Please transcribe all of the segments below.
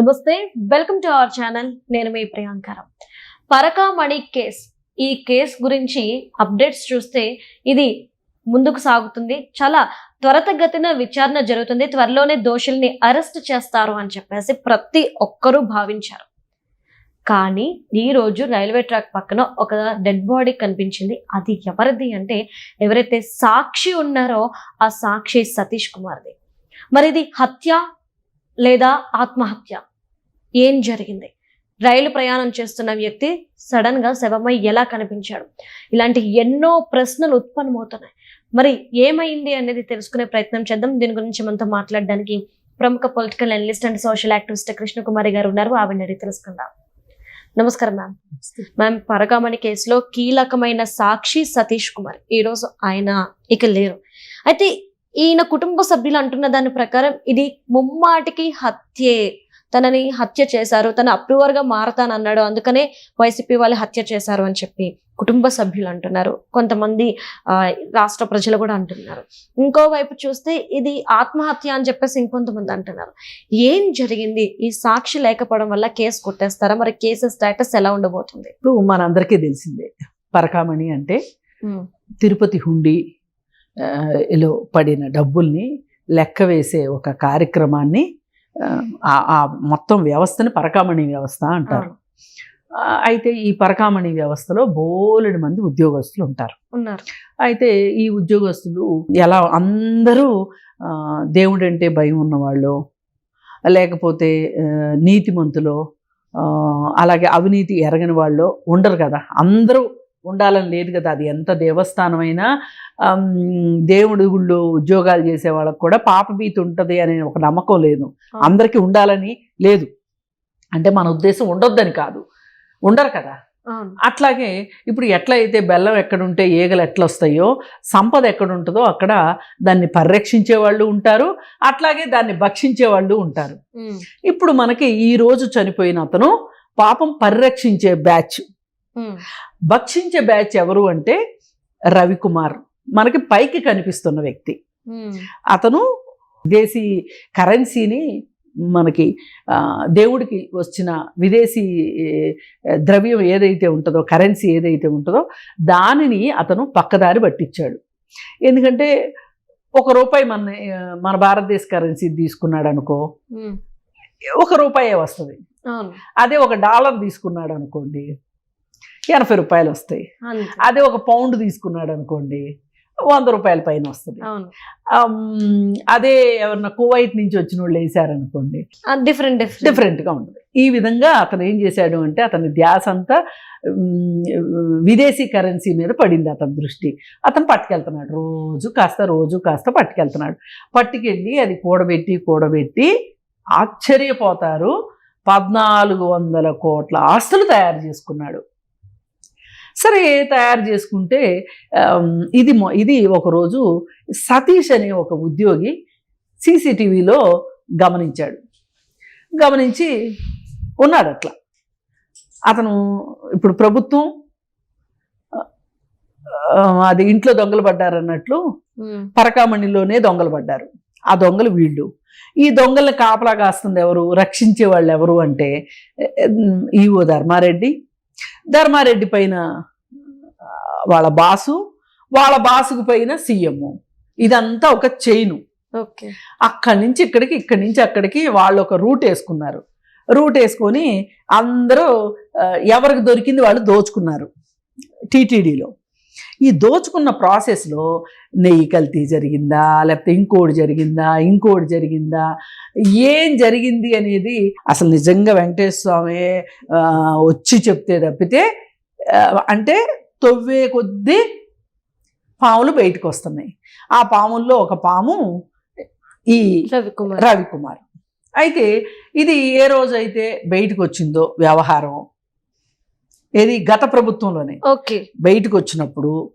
నమస్తే welcome to our channel. నేను మీ ప్రియాంకరం పరకామణి కేస్. ఈ కేస్ గురించి అప్డేట్స్ చూస్తే ఇది ముందుకు సాగుతుంది. చాలా త్వరతగతిన విచారణ జరుగుతుంది. త్వరలోనే దోషుల్ని అరెస్ట్ చేస్తారు అని చెప్పేసి ప్రతి ఒక్కరూ భావించారు. కానీ ఈ రోజు రైల్వే ట్రాక్ పక్కన ఒక డెడ్ బాడీ కనిపించింది. అది ఎవరిది అంటే ఎవరైతే సాక్షి ఉన్నారో ఆ సాక్షి సతీష్ కుమార్ది. మరి ఇది హత్య లేదా ఆత్మహత్య? ఏం జరిగింది? రైలు ప్రయాణం చేస్తున్న వ్యక్తి సడన్గా శవమై ఎలా కనిపించాడు? ఇలాంటి ఎన్నో ప్రశ్నలు ఉత్పన్నమవుతున్నాయి. మరి ఏమైంది అనేది తెలుసుకునే ప్రయత్నం చేద్దాం. దీని గురించి మనతో మాట్లాడడానికి ప్రముఖ political analyst and social activist Krishnakumari గారు ఉన్నారు. ఆవిడని అడిగి తెలుసుకుందాం. నమస్కారం మ్యామ్. మ్యామ్ పరగామణి కేసులో కీలకమైన సాక్షి సతీష్ కుమార్. ఈరోజు ఆయన ఇక లేరు. అయితే ఈయన కుటుంబ సభ్యులు అంటున్న దాని ప్రకారం ఇది ముమ్మాటికి హత్యే. తనని హత్య చేశారు తన అప్రూవర్గా మారతానన్నాడు అందుకనే వైసీపీ వాళ్ళు హత్య చేశారు అని చెప్పి కుటుంబ సభ్యులు అంటున్నారు. కొంతమంది ఆ, రాష్ట్ర ప్రజలు కూడా అంటున్నారు. ఇంకోవైపు చూస్తే ఇది ఆత్మహత్య అని చెప్పేసి ఇంకొంతమంది అంటున్నారు. ఏం జరిగింది? ఈ సాక్షి లేకపోవడం వల్ల కేసు కొట్టేస్తారా? మరి కేసు స్టేటస్ ఎలా ఉండబోతుంది? ఇప్పుడు మనందరికీ తెలిసిందే. పరకామణి అంటే తిరుపతి హుండీ లో పడిన డబ్బుల్ని లెక్క వేసే ఒక కార్యక్రమాన్ని ఆ, మొత్తం వ్యవస్థని పరకామణి వ్యవస్థ అంటారు. అయితే ఈ పరకామణి వ్యవస్థలో బోలెడు మంది ఉద్యోగస్తులు ఉంటారు. ఉన్నారు. అయితే ఈ ఉద్యోగస్తులు ఎలా అందరూ ఆ, దేవుడంటే భయం ఉన్నవాళ్ళు లేకపోతే నీతిమంతులో అలాగే అవినీతి ఎరగని వాళ్ళు ఉండరు కదా. అందరూ ఉండాలని లేదు కదా. అది ఎంత దేవస్థానమైనా దేవుడి గుళ్ళు ఉద్యోగాలు చేసే వాళ్ళకు కూడా పాపభీతి ఉంటుంది అనే ఒక నమ్మకం లేదు. అందరికీ ఉండాలని లేదు. అంటే మన ఉద్దేశం ఉండొద్దని కాదు. ఉండరు కదా. అట్లాగే ఇప్పుడు ఎట్లా అయితే బెల్లం ఎక్కడుంటే ఈగలు ఎట్లా వస్తాయో సంపద ఎక్కడ ఉంటుందో అక్కడ దాన్ని పరిరక్షించే వాళ్ళు ఉంటారు. అట్లాగే దాన్ని భక్షించే వాళ్ళు ఉంటారు. ఇప్పుడు మనకి ఈ రోజు చనిపోయిన అతను పాపం పరిరక్షించే బ్యాచ్. భక్షించే బ్యాచ్ ఎవరు అంటే రవికుమార్. మనకి పైకి కనిపిస్తున్న వ్యక్తి. అతను విదేశీ కరెన్సీని మనకి దేవుడికి వచ్చిన విదేశీ ద్రవ్యం ఏదైతే ఉంటుందో కరెన్సీ ఏదైతే ఉంటుందో దానిని అతను పక్కదారి పట్టించాడు. ఎందుకంటే ఒక రూపాయి మన మన భారతదేశ కరెన్సీ తీసుకున్నాడు అనుకో. ఒక రూపాయే వస్తుంది. అదే ఒక డాలర్ తీసుకున్నాడు అనుకోండి ఎనభై రూపాయలు వస్తాయి. అదే ఒక పౌండ్ తీసుకున్నాడు అనుకోండి వంద రూపాయల పైన వస్తుంది. అదే ఎవరన్నా కువైట్ నుంచి వచ్చిన వాళ్ళు వేసారనుకోండి డిఫరెంట్ డిఫరెంట్. డిఫరెంట్గా ఉంటుంది. ఈ విధంగా అతను ఏం చేశాడు అంటే అతని ధ్యాస అంతా విదేశీ కరెన్సీ మీద పడింది అతని దృష్టి. అతను పట్టుకెళ్తున్నాడు రోజు కాస్త రోజు కాస్త పట్టుకెళ్తున్నాడు. పట్టుకెళ్ళి అది కూడబెట్టి కూడబెట్టి ఆశ్చర్యపోతారు. పద్నాలుగు వందల కోట్ల ఆస్తులు తయారు చేసుకున్నాడు. సరే తయారు చేసుకుంటే ఇది ఇది ఒకరోజు సతీష్ అనే ఒక ఉద్యోగి సీసీటీవీలో గమనించాడు. గమనించి ఉన్నాడు అట్లా అతను ఇప్పుడు ప్రభుత్వం అది ఇంట్లో దొంగలు పడ్డారన్నట్లు ఉమ్. పరకామణిలోనే దొంగలు పడ్డారు. ఆ దొంగలు వీళ్ళు. ఈ దొంగల్ని కాపలా కాస్తుంది ఎవరు? రక్షించే వాళ్ళు ఎవరు అంటే ఈవో ధర్మారెడ్డి. ధర్మారెడ్డి పైన వాళ్ళ బాసు వాళ్ళ బాసుకు పైన సీఎం. ఇదంతా ఒక చైను. ఓకే. అక్కడి నుంచి ఇక్కడికి ఇక్కడి నుంచి అక్కడికి వాళ్ళు ఒక రూట్ వేసుకున్నారు. రూట్ వేసుకొని అందరూ ఎవరికి దొరికింది వాళ్ళు దోచుకున్నారు. టీటీడీలో. ఈ దోచుకున్న ప్రాసెస్లో నెయ్యి కల్తీ జరిగిందా లేకపోతే ఇంకోటి జరిగిందా ఇంకోటి జరిగిందా ఏం జరిగింది అనేది అసలు నిజంగా వెంకటేశ్వర స్వామి వచ్చి చెప్తే తప్పితే అంటే తొవ్వే కొద్దీ పాములు బయటకు వస్తున్నాయి. ఆ పాముల్లో ఒక పాము ఈ రవికుమార్. రవికుమార్. అయితే ఇది ఏ రోజైతే బయటకు వచ్చిందో వ్యవహారం? ఏది గత ప్రభుత్వంలోనే? ఓకే. బయటకు వచ్చినప్పుడు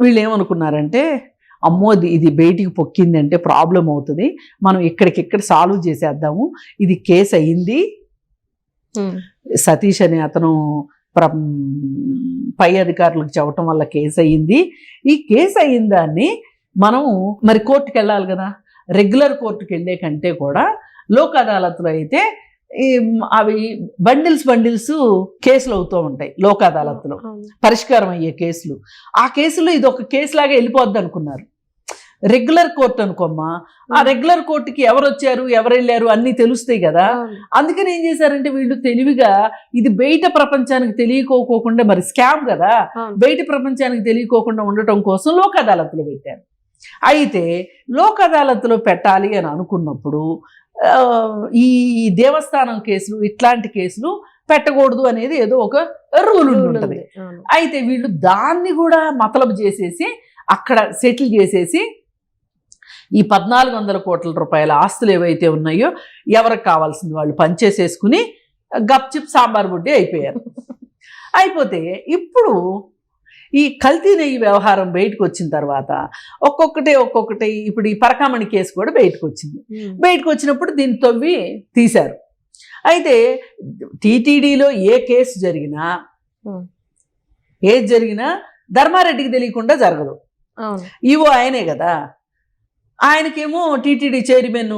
వీళ్ళు ఏమనుకున్నారంటే అమ్మో ఇది బయటికి పొక్కింది అంటే ప్రాబ్లం అవుతుంది. మనం ఇక్కడికిక్కడ సాల్వ్ చేసేద్దాము. ఇది కేసు అయ్యింది ఉమ్. సతీష్ అనే అతను ప్ర పై అధికారులకు చెప్పటం వల్ల కేసు అయ్యింది. ఈ కేసు అయిన దాన్ని మనము మరి కోర్టుకి వెళ్ళాలి కదా. రెగ్యులర్ కోర్టుకి వెళ్ళే కంటే కూడా లోక్ అదాలత్లో అయితే ఈ అవి బండిల్స్ బండిల్స్ కేసులు అవుతూ ఉంటాయి లోక్ అదాలత్లో. పరిష్కారం అయ్యే కేసులు. ఆ కేసులో ఇది ఒక కేసు లాగా వెళ్ళిపోద్ది అనుకున్నారు. రెగ్యులర్ కోర్టు అనుకోమ్మా. ఆ రెగ్యులర్ కోర్టుకి ఎవరు వచ్చారు ఎవరు వెళ్ళారు అన్నీ తెలుస్తాయి కదా. అందుకని ఏం చేశారంటే వీళ్ళు తెలివిగా ఇది బయట ప్రపంచానికి తెలియకోకుండా మరి స్కామ్ కదా. బయట ప్రపంచానికి తెలియకోకుండా ఉండటం కోసం లోక్ అదాలత్లో పెట్టారు. అయితే లోక్ అదాలత్లో పెట్టాలి అని అనుకున్నప్పుడు ఈ దేవస్థానం కేసులు ఇట్లాంటి కేసులు పెట్టకూడదు అనేది ఏదో ఒక రూల్ ఉంటుంది. అయితే వీళ్ళు దాన్ని కూడా మతలబు చేసేసి అక్కడ సెటిల్ చేసేసి ఈ పద్నాలుగు వందల కోట్ల రూపాయల ఆస్తులు ఏవైతే ఉన్నాయో ఎవరికి కావాల్సింది వాళ్ళు పనిచేసేసుకుని గప్చిప్ సాంబార్ బుడ్డి అయిపోయారు. అయిపోతే ఇప్పుడు ఈ కల్తీ నెయ్యి వ్యవహారం బయటకు వచ్చిన తర్వాత ఒక్కొక్కటి ఒక్కొక్కటి ఇప్పుడు ఈ పరకామణి కేసు కూడా బయటకు వచ్చింది. బయటకు వచ్చినప్పుడు దీన్ని తవ్వి తీశారు. అయితే టీటీడీలో ఏ కేసు జరిగినా. ఏది జరిగినా ధర్మారెడ్డికి తెలియకుండా జరగదు. ఈవో ఆయనే కదా. ఆయనకేమో టీటీడీ చైర్మన్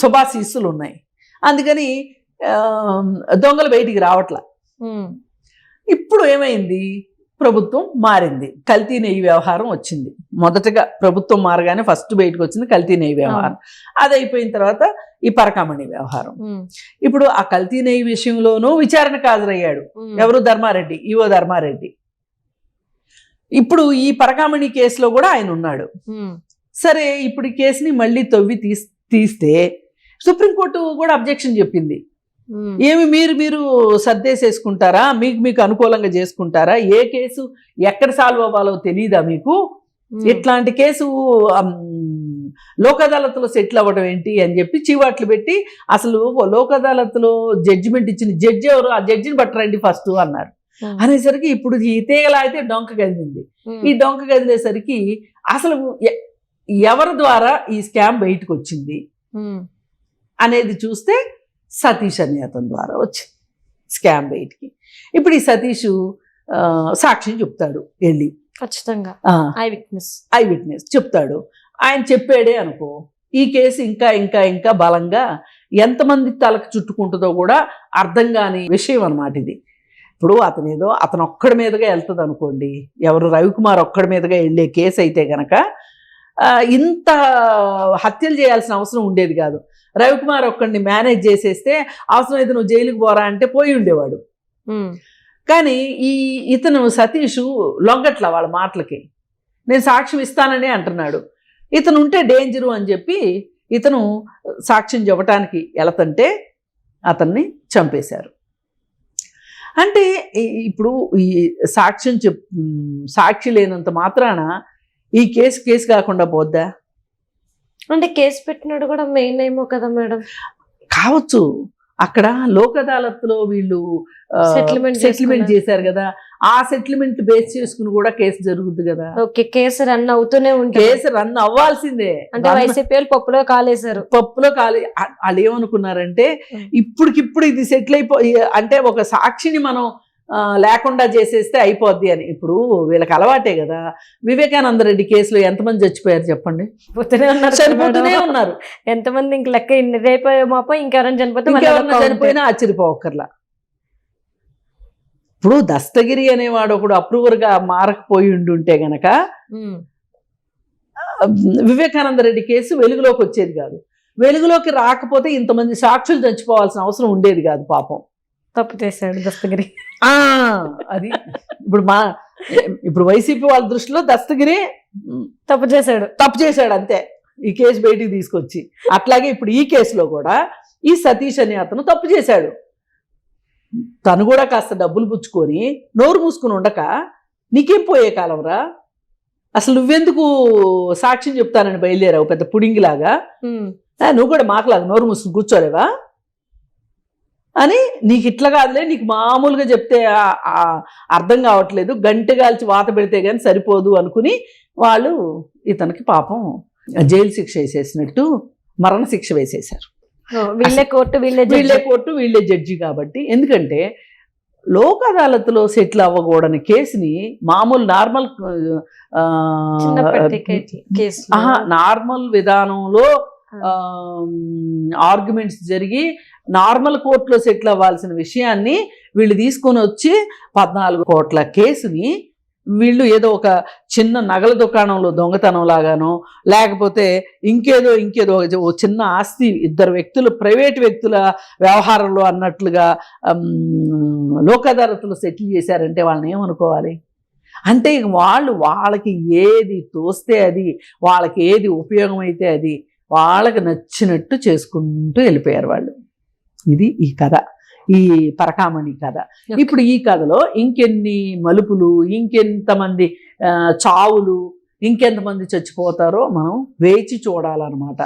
శుభాశీస్సులు ఉన్నాయి. అందుకని దొంగలు బయటికి రావట్ల. ఇప్పుడు ఏమైంది? ప్రభుత్వం మారింది. కల్తీ నెయ్యి వ్యవహారం వచ్చింది. మొదటగా ప్రభుత్వం మారగానే ఫస్ట్ బయటకు వచ్చింది కల్తీ నెయ్యి వ్యవహారం. అది అయిపోయిన తర్వాత ఈ పరకామణి వ్యవహారం. ఇప్పుడు ఆ కల్తీ నెయ్యి విషయంలోనూ విచారణకు హాజరయ్యాడు. ఎవరు? ధర్మారెడ్డి ఈవో ధర్మారెడ్డి. ఇప్పుడు ఈ పరకామణి కేసులో కూడా ఆయన ఉన్నాడు. సరే ఇప్పుడు కేసుని మళ్ళీ తవ్వి తీస్ తీస్తే సుప్రీంకోర్టు కూడా అబ్జెక్షన్ చెప్పింది. ఏమి మీరు మీరు సర్దేసేసుకుంటారా మీకు మీకు అనుకూలంగా చేసుకుంటారా ఏ కేసు ఎక్కడ సాల్వ్ అవ్వాలో తెలియదా మీకు. ఇట్లాంటి కేసు లోక్ అదాలత్లో సెటిల్ అవ్వడం ఏంటి అని చెప్పి చీవాట్లు పెట్టి అసలు లోక్ అదాలత్లో జడ్జిమెంట్ ఇచ్చిన జడ్జి ఎవరు ఆ జడ్జిని పట్టరండి ఫస్ట్ అన్నారు. అనేసరికి ఇప్పుడు ఈ తీగలా అయితే డొంక కదిలింది. ఈ డొంక కదిలేసరికి అసలు ఎవరి ద్వారా ఈ స్కామ్ బయటకు వచ్చింది. అనేది చూస్తే సతీష్ అనే అతని ద్వారా వచ్చింది స్కామ్ బయటికి. ఇప్పుడు ఈ సతీష్ ఆ, సాక్ష్యం చెప్తాడు వెళ్ళి. ఖచ్చితంగా. ఐ విట్నెస్ ఐ విట్నెస్ చెప్తాడు. ఆయన చెప్పాడే అనుకో ఈ కేసు ఇంకా ఇంకా ఇంకా బలంగా ఎంతమంది తలకు చుట్టుకుంటుందో కూడా అర్థం కాని విషయం అన్నమాట ఇది. ఇప్పుడు అతను ఏదో అతను ఒక్కడి మీదుగా వెళ్తుంది అనుకోండి ఎవరు రవికుమార్ ఒక్కడి మీదుగా వెళ్ళే కేసు అయితే గనక ఇంత హత్యలు చేయాల్సిన అవసరం ఉండేది కాదు. రవికుమార్ ఒక్కడిని మేనేజ్ చేసేస్తే అవసరమైతే నువ్వు జైలుకు పోరా అంటే పోయి ఉండేవాడు. కానీ ఈ ఇతను సతీష్ లొంగట్ల వాళ్ళ మాటలకి. నేను సాక్ష్యం ఇస్తానని అంటున్నాడు. ఇతను ఉంటే డేంజరు అని చెప్పి ఇతను సాక్ష్యం చెప్పటానికి వెళతంటే అతన్ని చంపేశారు. అంటే ఇప్పుడు ఈ సాక్ష్యం చెప్ సాక్షి లేనంత మాత్రాన ఈ కేసు కేసు కాకుండా పోద్దా? అంటే కేసు పెట్టినాడు కూడా మెయిన్ ఏమో కదా మేడం. కావచ్చు. అక్కడ లోక్ అదాలత్లో వీళ్ళు సెటిల్మెంట్. చేశారు కదా. ఆ సెటిల్మెంట్ బేస్ చేసుకుని కూడా కేసు జరుగుద్ది కదా. ఓకే కేసు రన్ అవుతూనే ఉంటుంది. కేసు రన్ అవ్వాల్సిందే. అంటే వైసీపీ పప్పులో కాలేశారు. పప్పులో కాలి వాళ్ళు ఏమనుకున్నారంటే. ఇప్పటికిప్పుడు ఇది సెటిల్ అయిపో అంటే ఒక సాక్షిని మనం లేకుండా చేసేస్తే అయిపోద్ది అని. ఇప్పుడు వీళ్ళకి అలవాటే కదా. వివేకానంద రెడ్డి కేసులో ఎంతమంది చచ్చిపోయారు చెప్పండి? చనిపోతూనే. ఉన్నారు ఎంతమంది ఇంక లెక్క ఇన్ని రేపు మాపో ఇంకెవరైనా చనిపోతే చనిపోయినా ఆశ్చర్యపోవక్కర్లా ఇప్పుడు దస్తగిరి అనేవాడు ఒకడు అప్రూవర్గా మారకపోయి ఉండుంటే గనక. వివేకానంద రెడ్డి కేసు వెలుగులోకి వచ్చేది కాదు. వెలుగులోకి రాకపోతే ఇంతమంది సాక్షులు చచ్చిపోవాల్సిన అవసరం ఉండేది కాదు పాపం. తప్పు చేశాడు దస్తగిరి. ఆ అది. ఇప్పుడు మా ఇప్పుడు వైసీపీ వాళ్ళ దృష్టిలో దస్తగిరి తప్పు చేశాడు. తప్పు చేశాడు అంతే. ఈ కేసు బయటికి తీసుకొచ్చి. అట్లాగే ఇప్పుడు ఈ కేసులో కూడా ఈ సతీష్ అనే అతను తప్పు చేశాడు. తను కూడా కాస్త డబ్బులు పుచ్చుకొని నోరు మూసుకుని ఉండక నీకేం పోయే కాలంరా అసలు నువ్వెందుకు సాక్ష్యం చెప్తానని బయలుదేరావు పెద్ద పుడింగిలాగా? నువ్వు కూడా మాట్లాడు నోరు మూసుకుని కూర్చోలేవా? అని నీకు ఇట్లా కాదులే నీకు మామూలుగా చెప్తే అర్థం కావట్లేదు గంట కాల్చి వాత పెడితే కానీ సరిపోదు అనుకుని వాళ్ళు ఇతనికి పాపం జైలు శిక్ష వేసేసినట్టు మరణ శిక్ష వేసేశారు వీళ్ళే కోర్టు వీళ్ళే వీళ్ళే జడ్జి. కోర్టు వీళ్ళే జడ్జి కాబట్టి ఎందుకంటే లోక్ అదాలత్లో సెటిల్ అవ్వకూడని కేసుని మామూలు నార్మల్. నార్మల్ విధానంలో ఆర్గ్యుమెంట్స్ జరిగి నార్మల్ కోర్టులో సెటిల్ అవ్వాల్సిన విషయాన్ని వీళ్ళు తీసుకొని వచ్చి పద్నాలుగు కోట్ల కేసుని వీళ్ళు ఏదో ఒక చిన్న నగల దుకాణంలో దొంగతనం లాగానో లేకపోతే ఇంకేదో ఇంకేదో ఓ చిన్న ఆస్తి ఇద్దరు వ్యక్తులు ప్రైవేట్ వ్యక్తుల వ్యవహారంలో అన్నట్లుగా అమ్, సెటిల్ చేశారంటే వాళ్ళని ఏమనుకోవాలి? అంటే వాళ్ళు వాళ్ళకి ఏది తోస్తే అది వాళ్ళకి ఏది ఉపయోగమైతే అది వాళ్ళకి నచ్చినట్టు చేసుకుంటూ వెళ్ళిపోయారు వాళ్ళు. ఇది ఈ కథ. ఈ పరకామణి కథ. ఇప్పుడు ఈ కథలో ఇంకెన్ని మలుపులు ఇంకెంతమంది ఆ, చావులు ఇంకెంతమంది చచ్చిపోతారో మనం వేచి చూడాలన్నమాట.